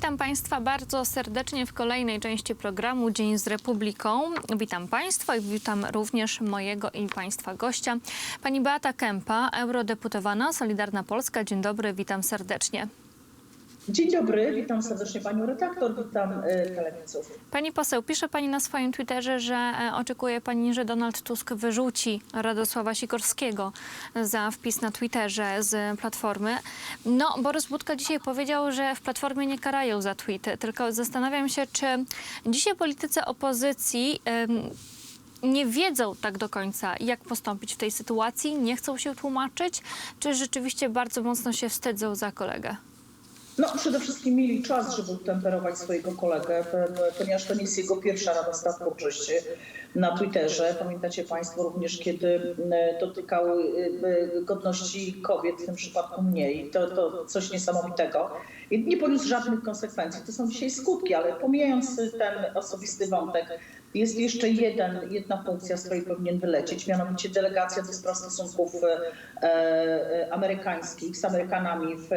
Witam Państwa bardzo serdecznie w kolejnej części programu Dzień z Republiką. Witam Państwa i witam również mojego i Państwa gościa, pani Beata Kępa, eurodeputowana Solidarna Polska. Dzień dobry, witam serdecznie. Dzień dobry, witam serdecznie panią redaktor, witam e, telewidzów. Pani poseł, pisze Pani na swoim Twitterze, że e, oczekuje Pani, że Donald Tusk wyrzuci Radosława Sikorskiego za wpis na Twitterze z Platformy. No, Borys Budka dzisiaj powiedział, że w Platformie nie karają za tweety, tylko zastanawiam się, czy dzisiaj politycy opozycji... em, nie wiedzą tak do końca, jak postąpić w tej sytuacji, nie chcą się tłumaczyć, czy rzeczywiście bardzo mocno się wstydzą za kolegę? No przede wszystkim mieli czas, żeby utemperować swojego kolegę, e, ponieważ to nie jest jego pierwsza rada staw twórczości na Twitterze. Pamiętacie Państwo również, kiedy e, dotykały e, godności kobiet, w tym przypadku mniej. To, to coś niesamowitego. Nie poniósł żadnych konsekwencji. To są dzisiaj skutki, ale pomijając ten osobisty wątek, jest jeszcze jeden, jedna funkcja, z której powinien wylecieć, mianowicie delegacja do spraw stosunków e, e, amerykańskich z Amerykanami w,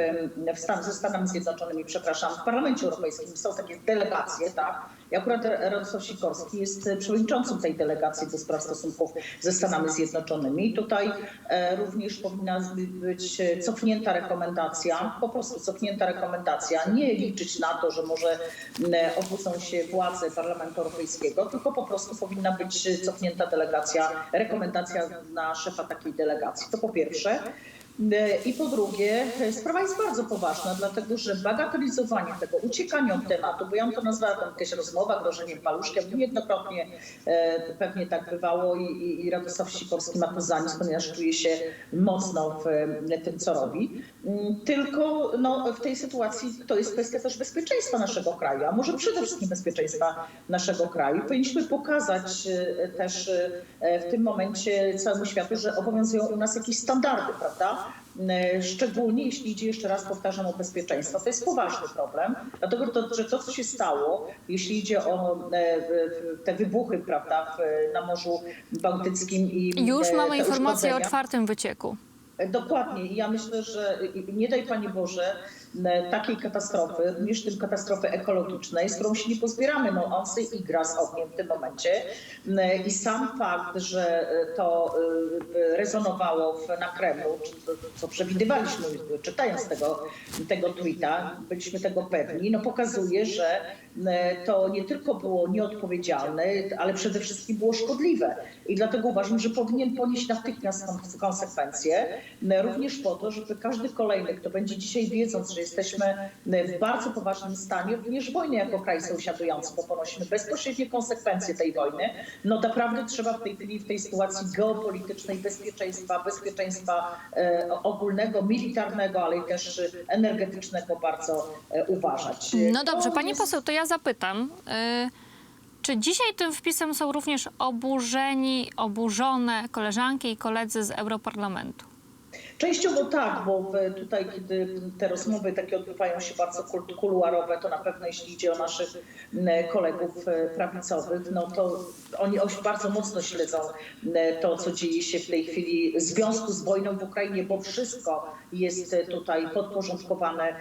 w Stan, ze Stanami Zjednoczonymi, przepraszam, w Parlamencie Europejskim są takie delegacje, tak? I akurat Radosław Sikorski jest przewodniczącym tej delegacji do spraw stosunków ze Stanami Zjednoczonymi. I tutaj e, również powinna być cofnięta rekomendacja, po prostu cofnięta rekomendacja, nie liczyć na to, że może obudzą się władze Parlamentu Europejskiego, tylko po prostu powinna być cofnięta delegacja, rekomendacja na szefa takiej delegacji. To po pierwsze. I po drugie, sprawa jest bardzo poważna, dlatego że bagatelizowanie tego, uciekanie od tematu, bo ja to nazwała tam jakaś rozmowa, grożeniem paluszkiem, niejednokrotnie e, pewnie tak bywało i, i, i Radosław Sikorski ma to za nic, ponieważ czuje się mocno w e, tym, co robi. Mm, Tylko no, w tej sytuacji to jest kwestia też bezpieczeństwa naszego kraju, a może przede wszystkim bezpieczeństwa naszego kraju. Powinniśmy pokazać e, też e, w tym momencie całemu światu, że obowiązują u nas jakieś standardy, prawda? E, Szczególnie jeśli idzie jeszcze raz, powtarzam, o bezpieczeństwo. To jest poważny problem, dlatego to, że to, co się stało, jeśli idzie o e, te wybuchy prawda, na Morzu Bałtyckim i Już e, mamy informację o czwartym wycieku. Dokładnie. I ja myślę, że nie daj Panie Boże takiej katastrofy, w tym katastrofy ekologicznej, z którą się nie pozbieramy. No on sobie igra z ogniem w tym momencie. E, I sam fakt, że e, to e, rezonowało na Kremlu, co przewidywaliśmy, czytając tego, tego tweeta, byliśmy tego pewni, no pokazuje, że e, to nie tylko było nieodpowiedzialne, ale przede wszystkim było szkodliwe. I dlatego uważam, że powinien ponieść natychmiast kon- konsekwencje, również po to, żeby każdy kolejny, kto będzie dzisiaj wiedząc, że jesteśmy w bardzo poważnym stanie, również wojny jako kraj sąsiadujący, bo ponosimy bezpośrednie konsekwencje tej wojny, no naprawdę trzeba w tej chwili, w tej sytuacji geopolitycznej bezpieczeństwa, bezpieczeństwa e, ogólnego, militarnego, ale i też e, energetycznego bardzo e, uważać. No dobrze, pani poseł, to ja zapytam. y, Czy dzisiaj tym wpisem są również oburzeni, oburzone koleżanki i koledzy z Europarlamentu? Częściowo tak, bo tutaj, kiedy te rozmowy takie odbywają się bardzo kul- kuluarowe, to na pewno jeśli idzie o naszych kolegów e, prawicowych, no to oni bardzo mocno śledzą to, co dzieje się w tej chwili w związku z wojną w Ukrainie, bo wszystko jest e, tutaj podporządkowane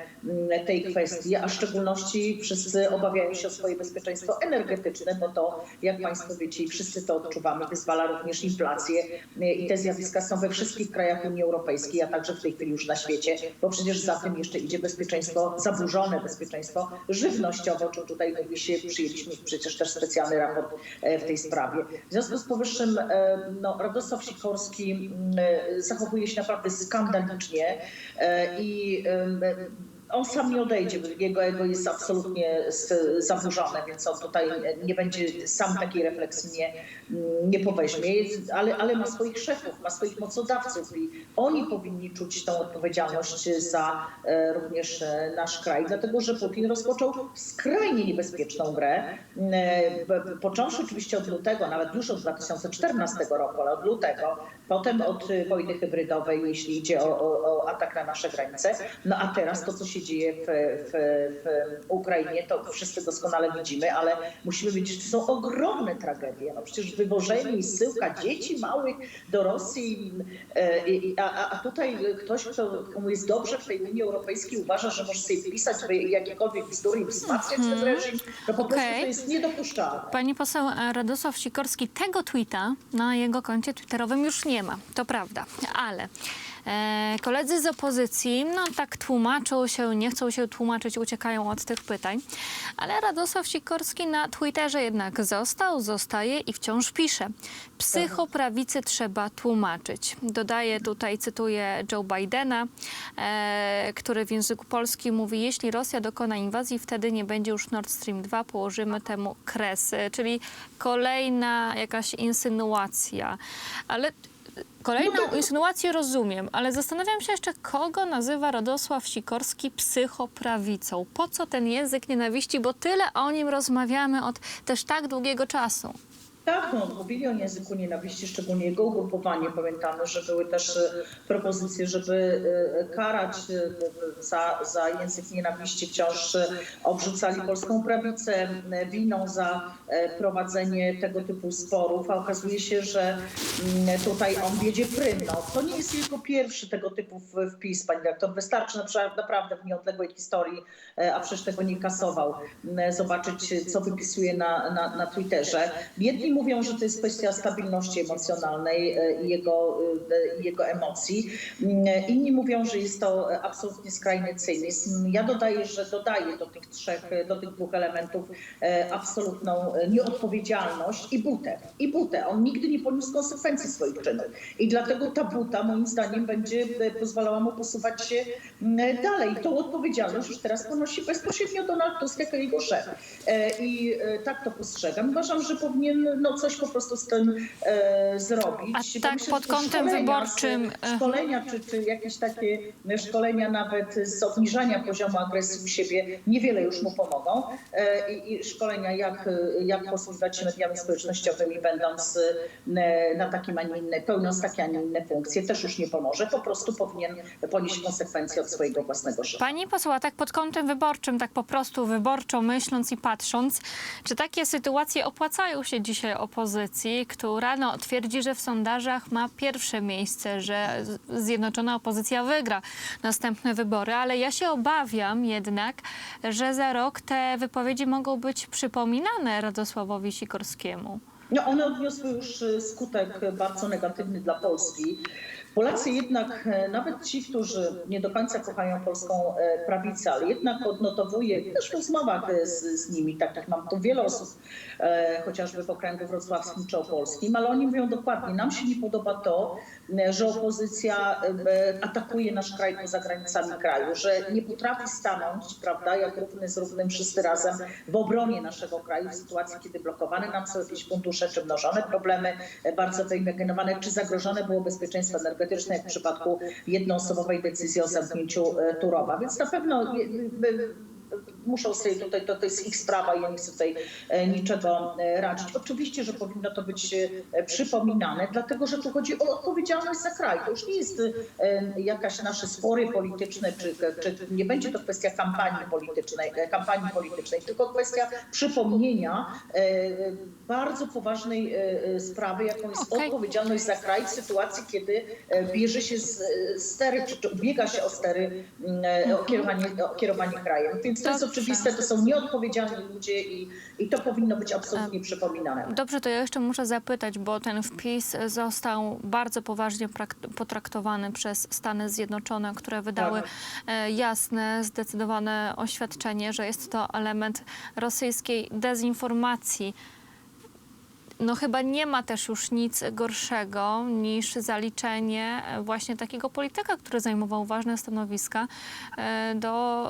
tej kwestii, a w szczególności wszyscy obawiają się o swoje bezpieczeństwo energetyczne, bo to, jak Państwo wiecie i wszyscy to odczuwamy, wyzwala również inflację i te zjawiska są we wszystkich krajach Unii Europejskiej, a także w tej chwili już na świecie, bo przecież za tym jeszcze idzie bezpieczeństwo, zaburzone bezpieczeństwo żywnościowe, o czym tutaj mówi się, przyjęliśmy przecież też specjalny raport e, w tej sprawie. W związku z powyższym e, no, Radosław Sikorski e, zachowuje się naprawdę skandalicznie i on sam nie odejdzie, jego ego jest absolutnie zaburzone, więc on tutaj nie będzie sam takiej refleksji nie, nie poweźmie, ale, ale ma swoich szefów, ma swoich mocodawców i oni powinni czuć tą odpowiedzialność za e, również e, nasz kraj, dlatego że Putin rozpoczął skrajnie niebezpieczną grę, e, począwszy oczywiście od lutego, nawet już od 2014 roku, ale od lutego, potem od wojny hybrydowej, jeśli idzie o, o, o atak na nasze granice, no a teraz to, co się się dzieje w, w, w Ukrainie, to wszyscy doskonale widzimy, ale musimy wiedzieć, że to są ogromne tragedie. No przecież wywożenie i zsyłka dzieci małych do Rosji, e, a, a tutaj ktoś, kto, komu jest dobrze w tej Unii Europejskiej, uważa, że może sobie pisać jakiekolwiek bzdury i wzmacniać ten reżim, no po prostu Okej. to jest niedopuszczalne. Pani poseł e, Radosław Sikorski tego tweeta na jego koncie twitterowym już nie ma, to prawda, ale koledzy z opozycji no tak tłumaczą się, nie chcą się tłumaczyć, uciekają od tych pytań, ale Radosław Sikorski na Twitterze jednak został, zostaje i wciąż pisze. Psychoprawicy trzeba tłumaczyć. Dodaje tutaj, cytuję Joe Bidena, e, który w języku polskim mówi, jeśli Rosja dokona inwazji, wtedy nie będzie już Nord Stream 2, położymy temu kres. E, Czyli kolejna jakaś insynuacja. Ale Kolejną insynuację rozumiem, ale zastanawiam się jeszcze, kogo nazywa Radosław Sikorski psychoprawicą. Po co ten język nienawiści, bo tyle o nim rozmawiamy od też tak długiego czasu. Tak, no, mówili o języku nienawiści, szczególnie jego ugrupowanie. Pamiętamy, że były też e, propozycje, żeby e, karać e, za, za język nienawiści. Wciąż obrzucali polską prawicę winą za prowadzenie tego typu sporów, a okazuje się, że mm, tutaj on wiedzie prym. No, to nie jest jego pierwszy tego typu wpis, pani dyrektor. Wystarczy naprawdę w nieodległej historii, a przecież tego nie kasował, m, zobaczyć, co wypisuje na, na, na Twitterze. Jedni mówią, że to jest kwestia stabilności emocjonalnej e, i jego, e, jego emocji. Mm, Inni mówią, że jest to absolutnie skrajny cynizm. Ja dodaję, że dodaję do tych trzech, e, do tych dwóch elementów absolutną nieodpowiedzialność i butę. I butę. On nigdy nie poniósł konsekwencji swoich czynów. I dlatego ta buta, moim zdaniem, będzie pozwalała mu posuwać się mm, dalej. Tą odpowiedzialność już teraz ponosi bezpośrednio Donald Tusk jako jego szef. I tak to postrzegam. Uważam, że powinien no, coś po prostu z tym e, zrobić. A tak myślę, pod kątem szkolenia wyborczym, Z, e, szkolenia, czy, czy jakieś takie szkolenia nawet z obniżania poziomu agresji u siebie niewiele już mu pomogą. E, I, szkolenia, jak, jak posługiwać się mediami społecznościowymi, będąc e, na takim, a nie inne, pełniąc takie, a nie inne funkcje, też już nie pomoże. Po prostu powinien ponieść konsekwencje od swojego własnego szefa. Pani posła, tak pod kątem wyborczym, tak po prostu wyborczo myśląc i patrząc, czy takie sytuacje opłacają się dzisiaj opozycji, która no, twierdzi, że w sondażach ma pierwsze miejsce, że Zjednoczona Opozycja wygra następne wybory, ale ja się obawiam jednak, że za rok te wypowiedzi mogą być przypominane Radosławowi Sikorskiemu. No, one odniosły już skutek bardzo negatywny dla Polski. Polacy jednak, e, nawet ci, którzy nie do końca kochają polską e, prawicę, ale jednak odnotowuję też w rozmowach z, z nimi, takich mam tu wiele osób, e, chociażby w okręgu wrocławskim czy opolskim, ale oni mówią dokładnie, nam się nie podoba to, że opozycja e, atakuje nasz kraj poza granicami kraju, że nie potrafi stanąć, prawda, jak równy z równym wszyscy razem w obronie naszego kraju w sytuacji, kiedy blokowane nam są jakieś fundusze, czy mnożone problemy bardzo wyimaginowane, czy zagrożone było bezpieczeństwo energetyczne, jak w przypadku jednoosobowej decyzji o zamknięciu e, Turowa. Więc na pewno e, muszą sobie tutaj, to, to jest ich sprawa i ja nie chcę tutaj e, niczego e, radzić. Oczywiście, że powinno to być e, przypominane, dlatego że tu chodzi o odpowiedzialność za kraj. To już nie jest jakaś nasze spory polityczne, czy, czy nie będzie to kwestia kampanii politycznej, kampanii politycznej, tylko kwestia przypomnienia bardzo poważnej sprawy, jaką jest Okej. odpowiedzialność za kraj w sytuacji, kiedy bierze się z, stery, czy, ubiega się o stery, mm, o kierowanie, o kierowanie krajem. Więc to jest. Oczywiste, to są nieodpowiedzialni ludzie i, i to powinno być absolutnie przypominane. Dobrze, to ja jeszcze muszę zapytać, bo ten wpis został bardzo poważnie potraktowany przez Stany Zjednoczone, które wydały Tak. e, jasne, zdecydowane oświadczenie, że jest to element rosyjskiej dezinformacji. No chyba nie ma też już nic gorszego niż zaliczenie e, właśnie takiego polityka, który zajmował ważne stanowiska e, do,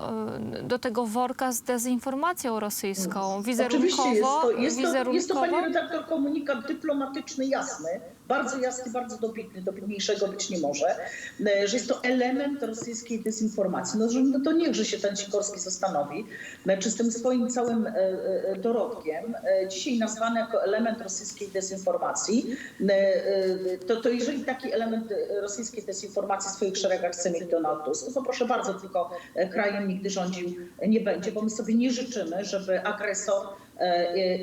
e, do tego worka z dezinformacją rosyjską. Wizerunkowo, Oczywiście jest to, jest, to, jest to, pani redaktor, komunikat dyplomatyczny jasny, bardzo jasny, bardzo dobitny, dobitniejszego być nie może, e, że jest to element rosyjskiej dezinformacji. No, że, no to niechże się ten Sikorski zastanowi, e, czy z tym swoim całym e, dorobkiem, dzisiaj nazwany jako element rosyjskiej dezinformacji, to, to jeżeli taki element rosyjskiej dezinformacji w swoich szeregach chce mieć Donald Tusk, to proszę bardzo, tylko krajem nigdy rządził nie będzie, bo my sobie nie życzymy, żeby agresor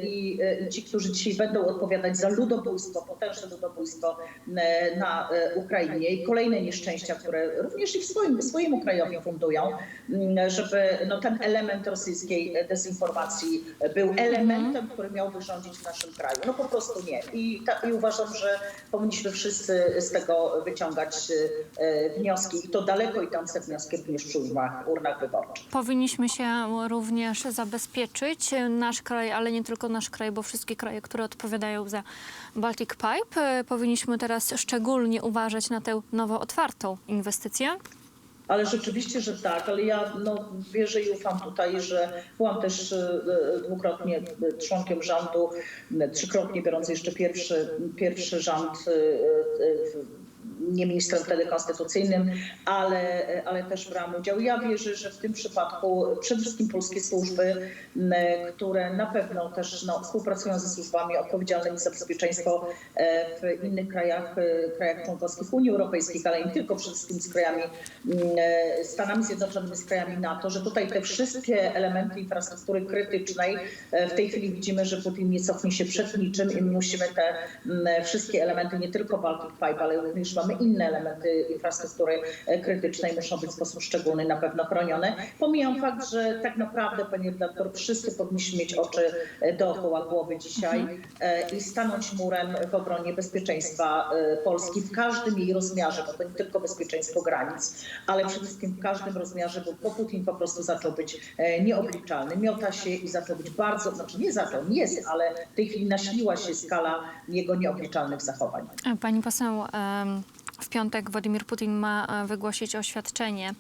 i ci, którzy dzisiaj będą odpowiadać za ludobójstwo, potężne ludobójstwo e, na e, Ukrainie i kolejne nieszczęścia, które również i w swoim, swojemu krajowi fundują, żeby no, ten element rosyjskiej dezinformacji był elementem, który miałby rządzić w naszym kraju. No po prostu nie. I, ta, i uważam, że powinniśmy wszyscy z tego wyciągać e, wnioski i to daleko idące wnioski również przy urnach, urnach wyborczych. Powinniśmy się również zabezpieczyć, nasz kraj, ale nie tylko nasz kraj, bo wszystkie kraje, które odpowiadają za Baltic Pipe. E, Powinniśmy teraz szczególnie uważać na tę nowo otwartą inwestycję. Ale rzeczywiście, że tak, ale ja no, wierzę i ufam tutaj, że byłam też e, dwukrotnie członkiem rządu, trzykrotnie biorąc jeszcze pierwszy, pierwszy rząd, e, nie ministrem wtedy konstytucyjnym, ale, ale też brałam udział. Ja wierzę, że w tym przypadku przede wszystkim polskie służby, które na pewno też no, współpracują ze służbami odpowiedzialnymi za bezpieczeństwo e, w innych krajach, e, krajach członkowskich Unii Europejskiej, ale nie tylko przede wszystkim z krajami, Stanami Zjednoczonymi, z krajami NATO, że tutaj te wszystkie elementy infrastruktury krytycznej e, w tej chwili widzimy, że Putin nie cofnie się przed niczym i my musimy te wszystkie elementy, nie tylko Baltic Pipe, ale również mamy inne elementy infrastruktury e, krytycznej, muszą być w sposób szczególny na pewno chronione. Pomijam fakt, że tak naprawdę, panie redaktor, wszyscy powinniśmy mieć oczy e, dookoła głowy dzisiaj e, i stanąć murem w obronie bezpieczeństwa Polski w każdym jej rozmiarze, bo to nie tylko bezpieczeństwo granic, ale przede wszystkim w każdym rozmiarze, bo Putin po prostu zaczął być nieobliczalny, miota się i zaczął być bardzo, znaczy nie zaczął, nie jest, ale w tej chwili nasiliła się skala jego nieobliczalnych zachowań. Pani poseł, w piątek Władimir Putin ma e, wygłosić oświadczenie,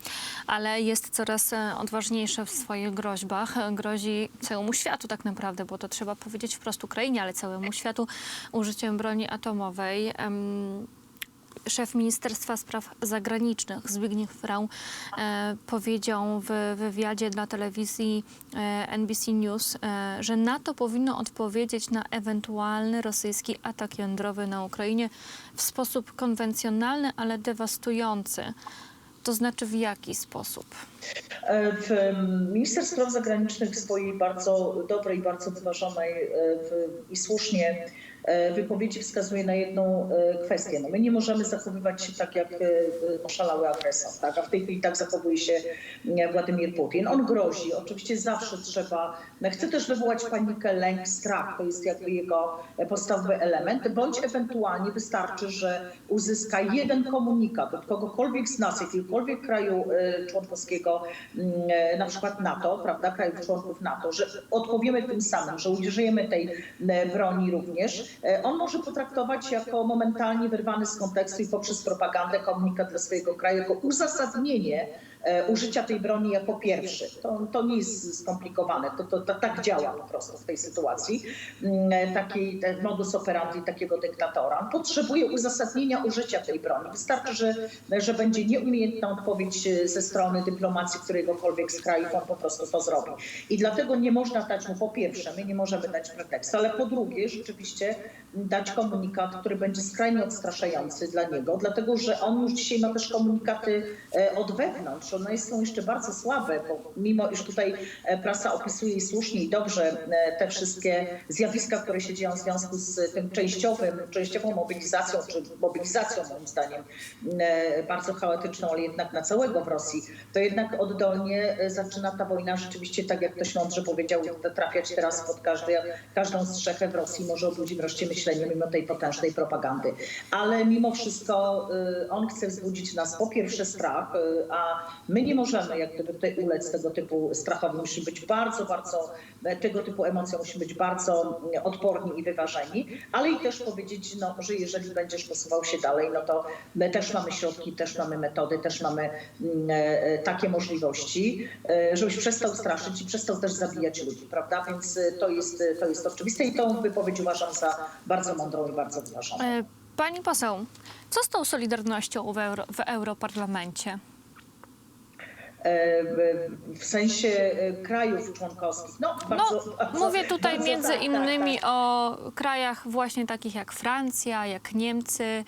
ale jest coraz e, odważniejszy w swoich groźbach. Grozi całemu światu tak naprawdę, bo to trzeba powiedzieć wprost Ukrainie, ale całemu światu użyciem broni atomowej. Szef Ministerstwa Spraw Zagranicznych Zbigniew Rau e, powiedział w wywiadzie dla telewizji e, NBC News, e, że NATO powinno odpowiedzieć na ewentualny rosyjski atak jądrowy na Ukrainie w sposób konwencjonalny, ale dewastujący. To znaczy w jaki sposób? E, Minister Spraw Zagranicznych w swojej bardzo dobrej, bardzo wyważonej e, i słusznie wypowiedzi wskazuje na jedną e, kwestię. No my nie możemy zachowywać się tak jak e, e, oszalały agresor, tak? a w tej chwili tak zachowuje się e, Władimir Putin. On grozi, oczywiście zawsze trzeba, chce też wywołać panikę, lęk, strach, to jest jakby jego e, podstawowy element, bądź ewentualnie wystarczy, że uzyska jeden komunikat od kogokolwiek z nas, jakiegokolwiek kraju e, członkowskiego, mm, e, na przykład NATO, prawda, krajów członków NATO, że odpowiemy tym samym, że użyjemy tej e, broni również, e, on może potraktować jako momentalnie wyrwany z kontekstu i poprzez propagandę komunikat dla swojego kraju, jako uzasadnienie e, użycia tej broni jako pierwszy. To, to nie jest skomplikowane, to, to, to tak działa po prostu w tej sytuacji. Mm, Taki ten modus operandi takiego dyktatora. Potrzebuje uzasadnienia użycia tej broni. Wystarczy, że, że będzie nieumiejętna odpowiedź e, ze strony dyplomacji któregokolwiek z krajów, on po prostu to zrobi. I dlatego nie można dać mu po pierwsze, my nie możemy dać pretekstu, ale po drugie rzeczywiście dać komunikat, który będzie skrajnie odstraszający dla niego, dlatego że on już dzisiaj ma też komunikaty e, od wewnątrz. One są jeszcze bardzo słabe, bo mimo iż tutaj e, prasa opisuje i słusznie i dobrze e, te wszystkie zjawiska, które się dzieją w związku z tym częściowym, częściową mobilizacją, czy mobilizacją moim zdaniem bardzo chaotyczną, ale jednak na całego w Rosji, to jednak oddolnie zaczyna ta wojna rzeczywiście, tak jak ktoś mądrze powiedział, trafiać teraz pod każdy, każdą strzechę w Rosji, może obudzić wreszcie myślenie mimo tej potężnej propagandy. Ale mimo wszystko e, on chce wzbudzić nas po pierwsze strach, e, a my nie możemy jak gdyby tutaj ulec tego typu strachowi. Musimy być bardzo, bardzo, e, tego typu emocjom musimy być bardzo mm, odporni i wyważeni, ale i też powiedzieć, no, że jeżeli będziesz posuwał się dalej, no to my też mamy środki, też mamy metody, też mamy mm, e, takie możliwości, e, żebyś przestał straszyć i przestał też zabijać ludzi, prawda? Więc e, to jest, to jest oczywiste i tą wypowiedź uważam za bardzo mądrą i bardzo wyważoną. E, Pani poseł, co z tą solidarnością w, euro, w Europarlamencie? e, w- sensie e, krajów członkowskich. No, bardzo, No, bardzo, mówię tutaj bardzo między tak, tak, innymi tak. o krajach właśnie takich jak Francja, jak Niemcy.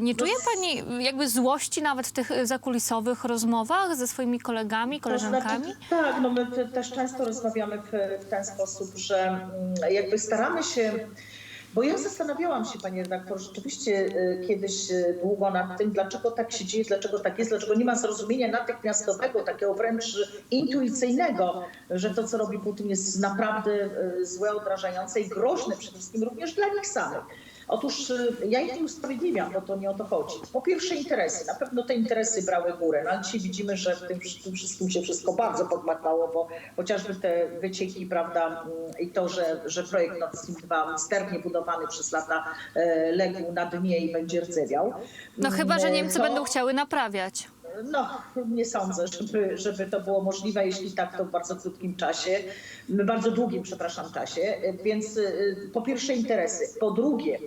Nie czuje s- pani jakby złości nawet w tych zakulisowych rozmowach ze swoimi kolegami, koleżankami? To znaczy, tak, no my te- też często rozmawiamy w, w ten sposób, że mm, jakby staramy się. Bo ja zastanawiałam się, panie redaktor, rzeczywiście y, kiedyś y, długo nad tym, dlaczego tak się dzieje, dlaczego tak jest, dlaczego nie ma zrozumienia natychmiastowego, takiego wręcz intuicyjnego, że to, co robi Putin jest naprawdę y, złe, odrażające i groźne przede wszystkim również dla nich samych. Otóż y, ja ich nie usprawiedliwiam, bo to nie o to chodzi. Po pierwsze interesy. Na pewno te interesy brały górę. No, ale dzisiaj widzimy, że w tym, tym wszystkim się wszystko bardzo pogmatwało, bo chociażby te wycieki, prawda, mm, i to, że, że projekt Nord Stream 2 sternie budowany przez lata e, legł na dnie i będzie rdzewiał. No chyba, że Mm, Niemcy to- będą chciały naprawiać. No, nie sądzę, żeby, żeby to było możliwe. Jeśli tak, to w bardzo krótkim czasie, bardzo długim, przepraszam, czasie. Więc y, po pierwsze interesy. Po drugie,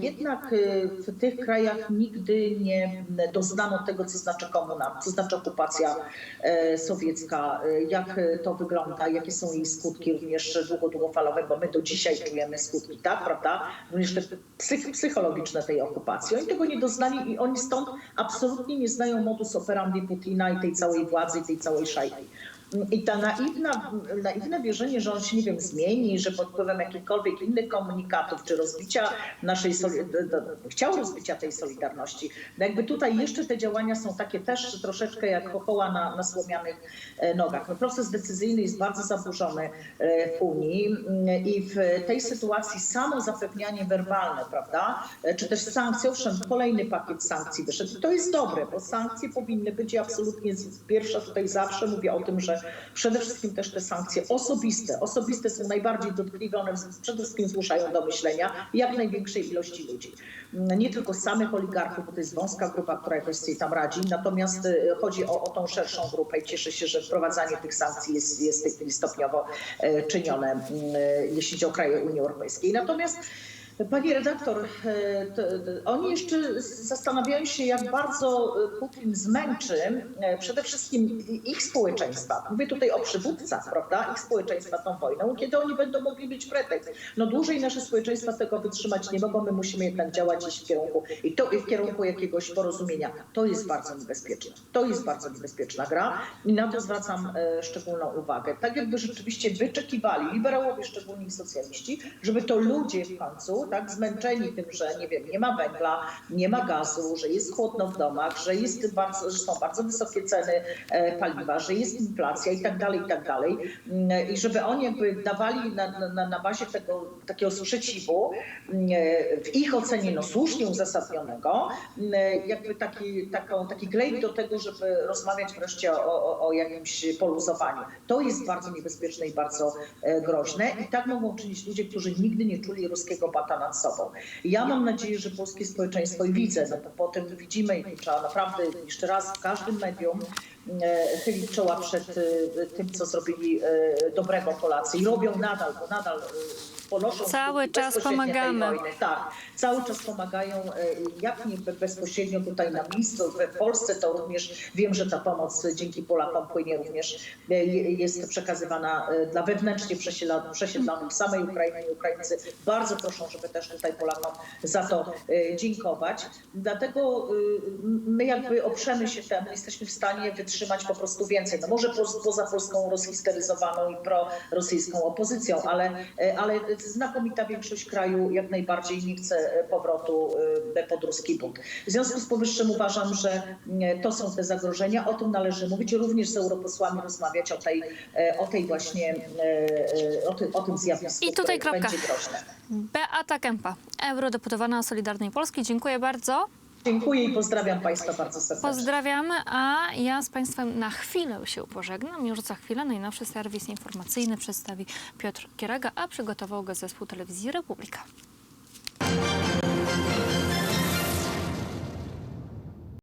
jednak y, w tych krajach nigdy nie doznano tego, co znaczy komuna, co znaczy okupacja e, sowiecka, e, jak to wygląda, jakie są jej skutki również długo, bo my do dzisiaj czujemy skutki, tak, prawda? Również te psych, psychologiczne tej okupacji. Oni tego nie doznali i oni stąd absolutnie nie znają modus operandi Putina i tej całej władzy, i tej całej szajki. I ta naiwna, naiwne wierzenie, że on się, nie wiem, zmieni, że pod wpływem jakichkolwiek innych komunikatów, czy rozbicia naszej, chciał rozbicia tej solidarności. No jakby tutaj jeszcze te działania są takie też troszeczkę jak chochoła na, na słomianych e, nogach. No proces decyzyjny jest bardzo zaburzony e, w Unii mm, i w tej sytuacji samo zapewnianie werbalne, prawda, e, czy też sankcje, owszem, kolejny pakiet sankcji wyszedł. To jest dobre, bo sankcje powinny być absolutnie pierwsza tutaj zawsze mówię o tym, że przede wszystkim też te sankcje osobiste, osobiste są najbardziej dotkliwe, one przede wszystkim zmuszają do myślenia jak największej ilości ludzi. Mm, Nie tylko samych oligarchów, bo to jest wąska grupa, która jakoś sobie tam radzi, natomiast e, chodzi o, o tą szerszą grupę i cieszę się, że wprowadzanie tych sankcji jest, jest w tej chwili stopniowo e, czynione, mm, e, jeśli chodzi o kraje Unii Europejskiej. Natomiast Pani redaktor, e, oni jeszcze zastanawiają się, jak bardzo e, Putin zmęczy e, przede wszystkim ich społeczeństwa. Mówię tutaj o przywódcach, prawda? Ich społeczeństwa tą wojną, kiedy oni będą mogli mieć pretekst. No dłużej nasze społeczeństwa tego wytrzymać nie mogą, my musimy jednak działać iść w kierunku i to w kierunku jakiegoś porozumienia. To jest bardzo niebezpieczne. To jest bardzo niebezpieczna gra i na to zwracam szczególną uwagę. Tak jakby rzeczywiście wyczekiwali, liberałowie szczególnie socjaliści, żeby to ludzie w końcu, tak zmęczeni tym, że nie wiem, nie ma węgla, nie ma gazu, że jest chłodno w domach, że, jest bardzo, że są bardzo wysokie ceny e, paliwa, że jest inflacja i tak dalej, i tak dalej. Mm, I żeby oni jakby dawali na, na, na bazie tego takiego sprzeciwu, mm, w ich ocenie no, słusznie uzasadnionego, mm, jakby taki, taką, taki glejt do tego, żeby rozmawiać wreszcie o, o, o jakimś poluzowaniu. To jest bardzo niebezpieczne i bardzo e, groźne i tak mogą czynić ludzie, którzy nigdy nie czuli ruskiego bata nad sobą. Ja mam nadzieję, że polskie społeczeństwo i widzę, no bo po tym widzimy i trzeba naprawdę jeszcze raz w każdym medium e, chylić czoła przed e, tym, co zrobili e, dobrego Polacy i robią nadal, bo nadal ponoszą Cały czas tej pomagamy. Wojny. Tak, cały czas pomagają, e, jak nie be- bezpośrednio tutaj na miejscu, w Polsce to również wiem, że ta pomoc dzięki Polakom płynie również, e, je- jest przekazywana e, dla wewnętrznie przesiedla- przesiedlonych w samej Ukrainie i Ukraińcy bardzo proszą, żeby też tutaj Polakom za to dziękować. Dlatego my jakby oprzemy się temu, jesteśmy w stanie wytrzymać po prostu więcej. No może po, poza Polską rozhisteryzowaną i prorosyjską opozycją, ale, ale znakomita większość kraju jak najbardziej nie chce e, powrotu e, pod ruski bunt. W związku z powyższym uważam, że e, to są te zagrożenia. O tym należy mówić, również z europosłami rozmawiać o tej, o tej właśnie, o, ty, o tym zjawisku, I tutaj kropka. Beata Kępa, eurodeputowana Solidarnej Polski. Dziękuję bardzo. Dziękuję i pozdrawiam Państwa bardzo serdecznie. Pozdrawiamy, a ja z Państwem na chwilę się pożegnam. Już za chwilę najnowszy serwis informacyjny przedstawi Piotr Kieraga, a przygotował go zespół telewizji Republika.